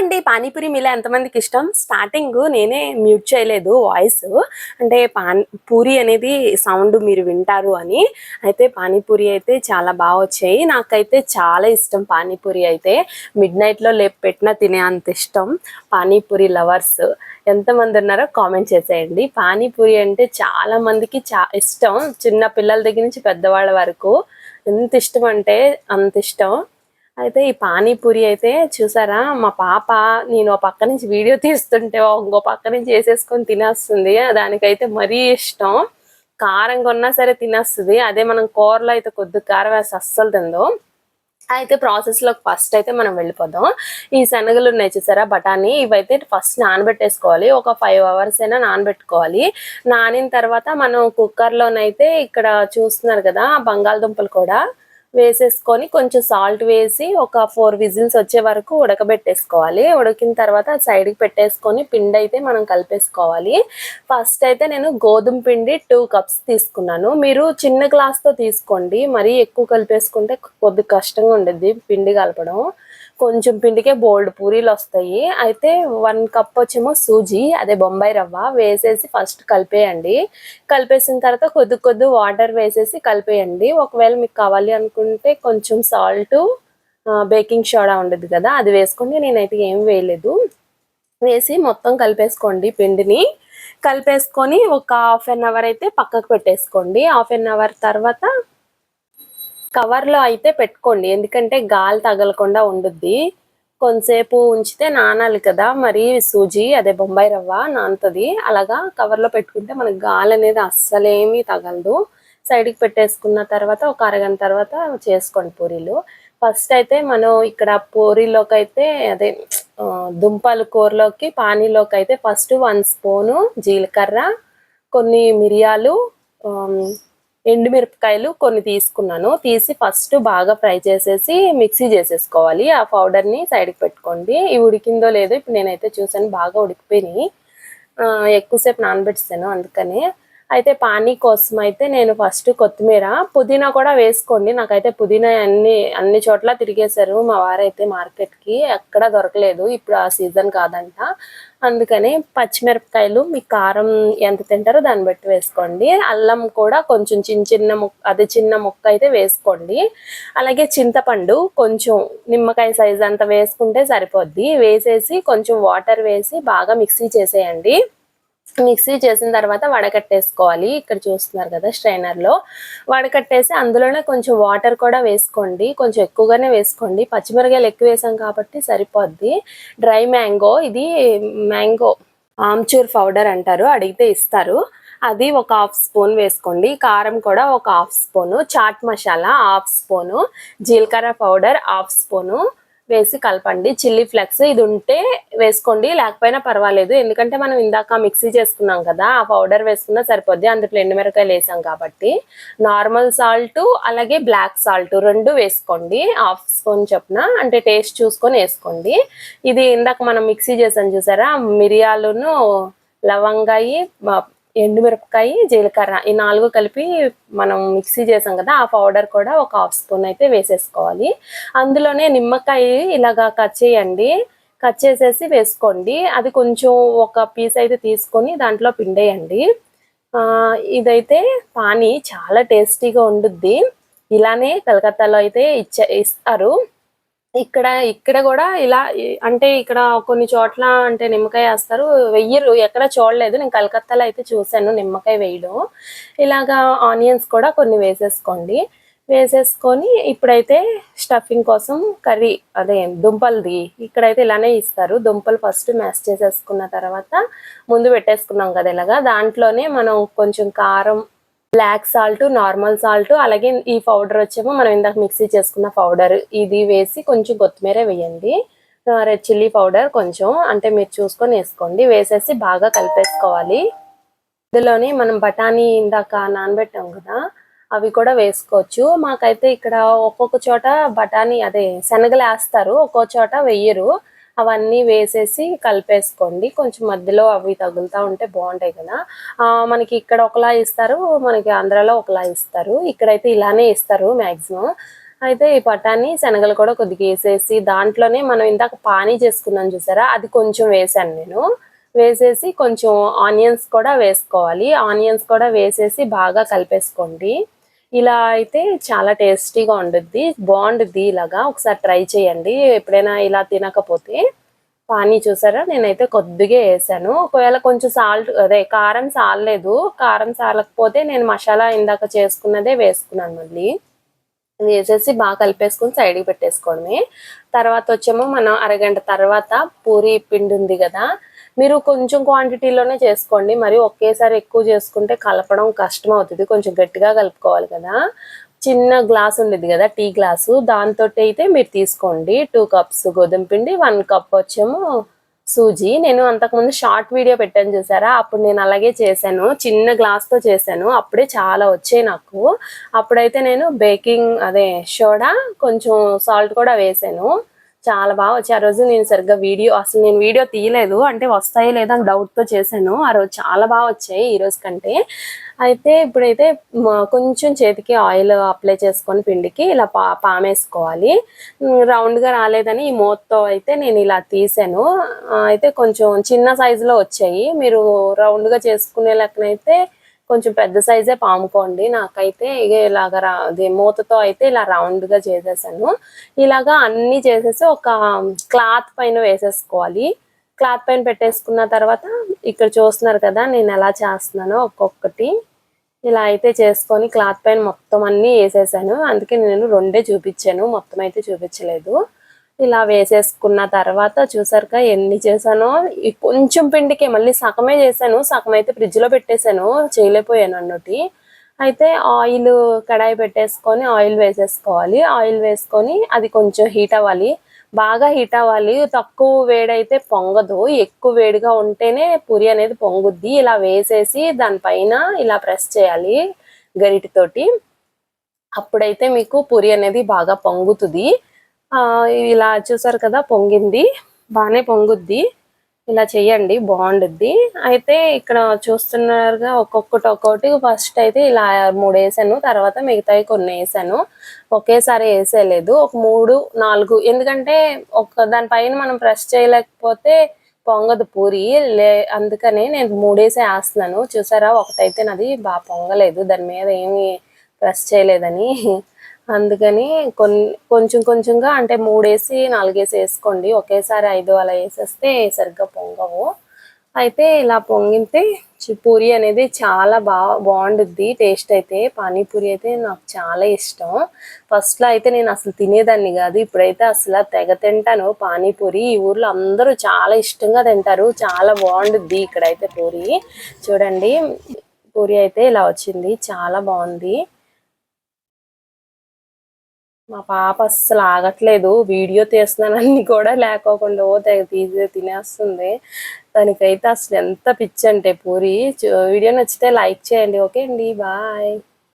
అండి? పానీపూరి మీలా ఎంతమందికి ఇష్టం? స్టార్టింగ్ నేనే మ్యూట్ చేయలేదు వాయిస్. అంటే పాన్ పూరి అనేది సౌండ్ మీరు వింటారు అని. అయితే పానీపూరి అయితే చాలా బాగా వచ్చాయి. నాకైతే చాలా ఇష్టం పానీపూరి అయితే. మిడ్ నైట్లో లేపు పెట్టినా తినే అంత ఇష్టం పానీపూరి లవర్స్. ఎంతమంది ఉన్నారో కామెంట్ చేసేయండి. పానీపూరి అంటే చాలా మందికి చా ఇష్టం. చిన్న పిల్లల దగ్గర నుంచి పెద్దవాళ్ళ వరకు. ఎంత ఇష్టం అంటే అంత ఇష్టం. అయితే ఈ పానీపూరి అయితే చూసారా? మా పాప నేను ఒక పక్క నుంచి వీడియో తీస్తుంటే ఇంకో పక్క నుంచి వేసేసుకొని తినేస్తుంది. దానికైతే మరీ ఇష్టం. కారంగా ఉన్నా సరే తినేస్తుంది. అదే మనం కూరలో అయితే కొద్ది కారం వేసి అస్సలు తిందో అయితే ప్రాసెస్లోకి ఫస్ట్ అయితే మనం వెళ్ళిపోదాం. ఈ శనగలు ఉన్నాయి చూసారా? బఠానీ. ఇవైతే ఫస్ట్ నానబెట్టేసుకోవాలి. ఒక ఫైవ్ అవర్స్ అయినా నానబెట్టుకోవాలి. నానిన తర్వాత మనం కుక్కర్లోనైతే ఇక్కడ చూస్తున్నారు కదా బంగాళదుంపలు కూడా. వేసేసుకొని కొంచెం సాల్ట్ వేసి ఒక ఫోర్ విజిల్స్ వచ్చే వరకు ఉడకబెట్టేసుకోవాలి. ఉడికిన తర్వాత సైడ్కి పెట్టేసుకొని పిండి అయితే మనం కలిపేసుకోవాలి. ఫస్ట్ అయితే నేను గోధుమ పిండి టూ కప్స్ తీసుకున్నాను. మీరు చిన్న గ్లాస్తో తీసుకోండి. మరీ ఎక్కువ కలిపేసుకుంటే కొద్ది కష్టంగా ఉండేది పిండి కలపడం. కొంచెం పిండికే బోల్డ్ పూరీలు వస్తాయి. అయితే వన్ కప్ వచ్చేమో సూజీ అదే బొంబాయి రవ్వ వేసేసి ఫస్ట్ కలిపేయండి. కలిపేసిన తర్వాత కొద్ది కొద్ది వాటర్ వేసేసి కలిపేయండి. ఒకవేళ మీకు కావాలి అనుకుంటే కొంచెం సాల్ట్ బేకింగ్ సోడా ఉండదు కదా అది వేసుకోండి నేనైతే ఏం వేయలేదు. వేసి మొత్తం కలిపేసుకోండి పిండిని. కలిపేసుకొని ఒక హాఫ్ అన్ అవర్ అయితే పక్కకు పెట్టేసుకోండి. హాఫ్ అన్ అవర్ తర్వాత కవర్లో అయితే పెట్టుకోండి. ఎందుకంటే గాలి తగలకుండా ఉండుద్ది. కొంతసేపు ఉంచితే నానాలి కదా మరి సూజీ అదే బొంబాయి రవ్వ నానుతుంది. అలాగా కవర్లో పెట్టుకుంటే మనకి గాలి అనేది అస్సలేమీ తగలదు. సైడ్కి పెట్టేసుకున్న తర్వాత ఒక అరగంట తర్వాత చేసుకోండి పూరీలు. ఫస్ట్ అయితే మనం ఇక్కడ పూరీలోకి అయితే అదే దుంపలు కూరలోకి పానీలోకి అయితే ఫస్ట్ వన్ స్పూను జీలకర్ర కొన్ని మిరియాలు ఎండుమిరపకాయలు కొన్ని తీసుకున్నాను. తీసి ఫస్ట్ బాగా ఫ్రై చేసేసి మిక్సీ చేసేసుకోవాలి. ఆ పౌడర్ని సైడ్కి పెట్టుకోండి. ఇవి ఉడికిందో లేదో ఇప్పుడు నేనైతే చూసాను బాగా ఉడికిపోయినాయి. ఎక్కువసేపు నానబెట్టాను అందుకని. అయితే పానీ కోసం అయితే నేను ఫస్ట్ కొత్తిమీర పుదీనా కూడా వేసుకోండి. నాకైతే పుదీనా అన్ని అన్ని చోట్ల తిరిగేశారు. మా వారైతే మార్కెట్కి ఎక్కడ దొరకలేదు. ఇప్పుడు ఆ సీజన్ కాదంట. అందుకని పచ్చిమిరపకాయలు మీ కారం ఎంత తింటారో దాన్ని బట్టి వేసుకోండి. అల్లం కూడా కొంచెం చిన్న చిన్న ముక్క అది చిన్న ముక్క అయితే వేసుకోండి. అలాగే చింతపండు కొంచెం నిమ్మకాయ సైజ్ అంత వేసుకుంటే సరిపోద్ది. వేసేసి కొంచెం వాటర్ వేసి బాగా మిక్సీ చేసేయండి. మిక్సీ చేసిన తర్వాత వడకట్టేసుకోవాలి. ఇక్కడ చూస్తున్నారు కదా స్ట్రైనర్లో వడకట్టేసి అందులోనే కొంచెం వాటర్ కూడా వేసుకోండి. కొంచెం ఎక్కువగానే వేసుకోండి. పచ్చిమిరకాయలు ఎక్కువ వేసాం కాబట్టి సరిపోద్ది. డ్రై మ్యాంగో ఇది మ్యాంగో ఆమ్చూర్ పౌడర్ అంటారు. అడిగితే ఇస్తారు. అది ఒక హాఫ్ స్పూన్ వేసుకోండి. కారం కూడా ఒక half spoon. Chaat masala half spoon. జీలకర్ర పౌడర్ హాఫ్ స్పూను. వేసి కలపండి. చిల్లీ ఫ్లెక్స్ ఇది ఉంటే వేసుకోండి. లేకపోయినా పర్వాలేదు. ఎందుకంటే మనం ఇందాక మిక్సీ చేసుకున్నాం కదా ఆ పౌడర్ వేసుకున్నా సరిపోద్ది. అందులో ఎండుమిరకాయలు వేసాం కాబట్టి. నార్మల్ సాల్ట్ అలాగే బ్లాక్ సాల్ట్ రెండు వేసుకోండి. హాఫ్ స్పూన్ చొప్పున అంటే టేస్ట్ చూసుకొని వేసుకోండి. ఇది ఇందాక మనం మిక్సీ చేసాం చూసారా? మిరియాలును లవంగాయి ఎండుమిరపకాయ జీలకర్ర ఈ నాలుగు కలిపి మనం మిక్సీ చేసాం కదా ఆ పౌడర్ కూడా ఒక హాఫ్ స్పూన్ అయితే వేసేసుకోవాలి. అందులోనే నిమ్మకాయ ఇలాగా కట్ చేయండి. కట్ చేసేసి వేసుకోండి. అది కొంచెం ఒక పీస్ అయితే తీసుకొని దాంట్లో పిండేయండి. ఇదైతే పానీ చాలా టేస్టీగా ఉండుద్ది. ఇలానే కలకత్తాలో అయితే ఇచ్చే ఇస్తారు. ఇక్కడ ఇక్కడ కూడా ఇలా అంటే ఇక్కడ కొన్ని చోట్ల అంటే నిమ్మకాయ వేస్తారు. వెయ్యరు ఎక్కడ చూడలేదు. నేను కలకత్తాలో అయితే చూశాను నిమ్మకాయ వేయడం. ఇలాగా ఆనియన్స్ కూడా కొన్ని వేసేసుకోండి. వేసేసుకొని ఇప్పుడైతే స్టఫింగ్ కోసం కర్రీ అదే దుంపలది ఇక్కడైతే ఇలానే ఇస్తారు. దుంపలు ఫస్ట్ మ్యాష్ చేసేసుకున్న తర్వాత ముందు పెట్టేసుకున్నాం కదా ఇలాగా. దాంట్లోనే మనం కొంచెం కారం బ్లాక్ సాల్ట్ నార్మల్ సాల్ట్ అలాగే ఈ పౌడర్ వచ్చేమో మనం ఇందాక మిక్సీ చేసుకున్న పౌడర్. ఇది వేసి కొంచెం కొత్తిమీర వేయండి. రెడ్ చిల్లీ పౌడర్ కొంచెం అంటే మీరు చూసుకొని వేసుకోండి. వేసేసి బాగా కలిపేసుకోవాలి. ఇందులోనే మనం బఠానీ ఇందాక నానబెట్టాం కదా అవి కూడా వేసుకోవచ్చు. మాకైతే ఇక్కడ ఒక్కొక్క చోట బఠానీ అదే శనగలు వేస్తారు ఒక్కో చోట వెయ్యరు అవన్నీ వేసేసి కలిపేసుకోండి. కొంచెం మధ్యలో అవి తగులుతూ ఉంటే బాగుంటాయి కదా. మనకి ఇక్కడ ఒకలా ఇస్తారు మనకి ఆంధ్రాలో ఒకలా ఇస్తారు. ఇక్కడైతే ఇలానే ఇస్తారు మ్యాక్సిమం అయితే ఈ పటాన్ని శనగలు కూడా కొద్దిగా వేసేసి దాంట్లోనే మనం ఇందాక పానీ చేసుకున్నాం చూసారా? అది కొంచెం వేసాను నేను. వేసేసి కొంచెం ఆనియన్స్ కూడా వేసుకోవాలి. ఆనియన్స్ కూడా వేసేసి బాగా కలిపేసుకోండి. ఇలా అయితే చాలా టేస్టీగా ఉండుద్ది బాగుండుద్ది ఇలాగా. ఒకసారి ట్రై చేయండి. ఎప్పుడైనా ఇలా తినకపోతే పానీ చూసారా? నేనైతే కొద్దిగా వేసాను. ఒకవేళ కొంచెం సాల్ట్ అదే కారం సాలలేదు. కారం సాలకపోతే నేను మసాలా ఇందాక చేసుకున్నదే వేసుకున్నాను మళ్ళీ. వేసేసి బాగా కలిపేసుకుని సైడ్కి పెట్టేసుకోవడమే. తర్వాత వచ్చేమో మనం అరగంట తర్వాత పూరి పిండి ఉంది కదా మీరు కొంచెం క్వాంటిటీలోనే చేసుకోండి. మరి ఒకేసారి ఎక్కువ చేసుకుంటే కలపడం కష్టం అవుతుంది కొంచెం గట్టిగా కలుపుకోవాలి కదా. చిన్న గ్లాస్ ఉండేది కదా టీ గ్లాసు. దాంతో అయితే మీరు తీసుకోండి. టూ కప్స్ గోధుమ పిండి వన్ కప్ వచ్చేమో సూజీ. నేను అంతకుముందు షార్ట్ వీడియో పెట్టాను చూసారా? అప్పుడు నేను అలాగే చేశాను. చిన్న గ్లాస్తో చేశాను. అప్పుడే చాలా వచ్చాయి నాకు. అప్పుడైతే నేను బేకింగ్ అదే సోడా కొంచెం సాల్ట్ కూడా వేసాను. చాలా బాగా వచ్చాయి. ఆ రోజు నేను సరిగ్గా వీడియో అసలు నేను వీడియో తీయలేదు. అంటే వస్తాయి లేదా అని డౌట్తో చేశాను. ఆ రోజు చాలా బాగా వచ్చాయి ఈ రోజు కంటే. అయితే ఇప్పుడైతే కొంచెం చేతికి ఆయిల్ అప్లై చేసుకొని పిండికి ఇలా పా పామేసుకోవాలి. రౌండ్గా రాలేదని ఈ మూతతో అయితే నేను ఇలా తీసాను. అయితే కొంచెం చిన్న సైజులో వచ్చాయి. మీరు రౌండ్గా చేసుకునే లెక్కనైతే కొంచెం పెద్ద సైజే పాముకోండి. నాకైతే ఇక ఇలాగ రా అది మూతతో అయితే ఇలా రౌండ్గా చేసేసాను. ఇలాగా అన్నీ చేసేసి ఒక క్లాత్ పైన వేసేసుకోవాలి. క్లాత్ పైన పెట్టేసుకున్న తర్వాత ఇక్కడ చూస్తున్నారు కదా నేను ఎలా చేస్తున్నానో ఒక్కొక్కటి. ఇలా అయితే చేసుకొని క్లాత్ పైన మొత్తం అన్నీ వేసేసాను. అందుకే నేను రెండే చూపించాను. మొత్తం అయితే చూపించలేదు. ఇలా వేసేసుకున్న తర్వాత చూసారుగా ఎన్ని చేశానో? కొంచెం పిండికి మళ్ళీ సగమే చేశాను సగం అయితే ఫ్రిడ్జ్లో పెట్టేశాను చేయలేకపోయాను అన్నటి. అయితే ఆయిల్ కడాయి పెట్టేసుకొని ఆయిల్ వేసేసుకోవాలి. ఆయిల్ వేసుకొని అది కొంచెం హీట్ అవ్వాలి. బాగా హీట్ అవ్వాలి. తక్కువ వేడైతే పొంగదు. ఎక్కువ వేడిగా ఉంటేనే పూరి అనేది పొంగుద్ది. ఇలా వేసేసి దానిపైన ఇలా ప్రెస్ చేయాలి గరిటితోటి. అప్పుడైతే మీకు పూరి అనేది బాగా పొంగుతుంది. ఇలా చూసారు కదా పొంగింది. బాగానే పొంగుద్ది. ఇలా చేయండి బాగుండుద్ది. అయితే ఇక్కడ చూస్తున్నారుగా ఒక్కొక్కటి ఒక్కొక్కటి. ఫస్ట్ అయితే ఇలా మూడు వేసాను. తర్వాత మిగతావి కొన్ని వేసాను. ఒకేసారి వేసేయలేదు. ఒక మూడు నాలుగు. ఎందుకంటే ఒక దానిపైన మనం ప్రెస్ చేయలేకపోతే పొంగదు పూరి. లే అందుకనే నేను మూడేసే వేస్తున్నాను. చూసారా ఒకటైతే నాది బాగా పొంగలేదు. దాని మీద ఏమి ప్రెస్ చేయలేదని. అందుకని కొన్ని కొంచెం కొంచెంగా అంటే మూడేసి నాలుగేసి వేసుకోండి. ఒకేసారి ఐదు అలా వేసేస్తే సరిగ్గా పొంగవు. అయితే ఇలా పొంగితే పూరి అనేది చాలా బాగా బాగుండుద్ది. టేస్ట్ అయితే పానీపూరి అయితే నాకు చాలా ఇష్టం. ఫస్ట్లో అయితే నేను అసలు తినేదాన్ని కాదు. ఇప్పుడైతే అసలు తెగ తింటాను. పానీపూరి ఈ ఊర్లో అందరూ చాలా ఇష్టంగా తింటారు. చాలా బాగుండుద్ది ఇక్కడైతే పూరి. చూడండి పూరి అయితే ఇలా వచ్చింది. చాలా బాగుంది. మా పాప అస్సలు ఆగట్లేదు. వీడియో తీస్తున్నానని కూడా లేకోకుండా ఓ తెగ తీసి తినేస్తుంది. దానికైతే అసలు ఎంత పిచ్చి అంటే పూరి. వీడియో నచ్చితే లైక్ చేయండి. ఓకే అండి. బాయ్.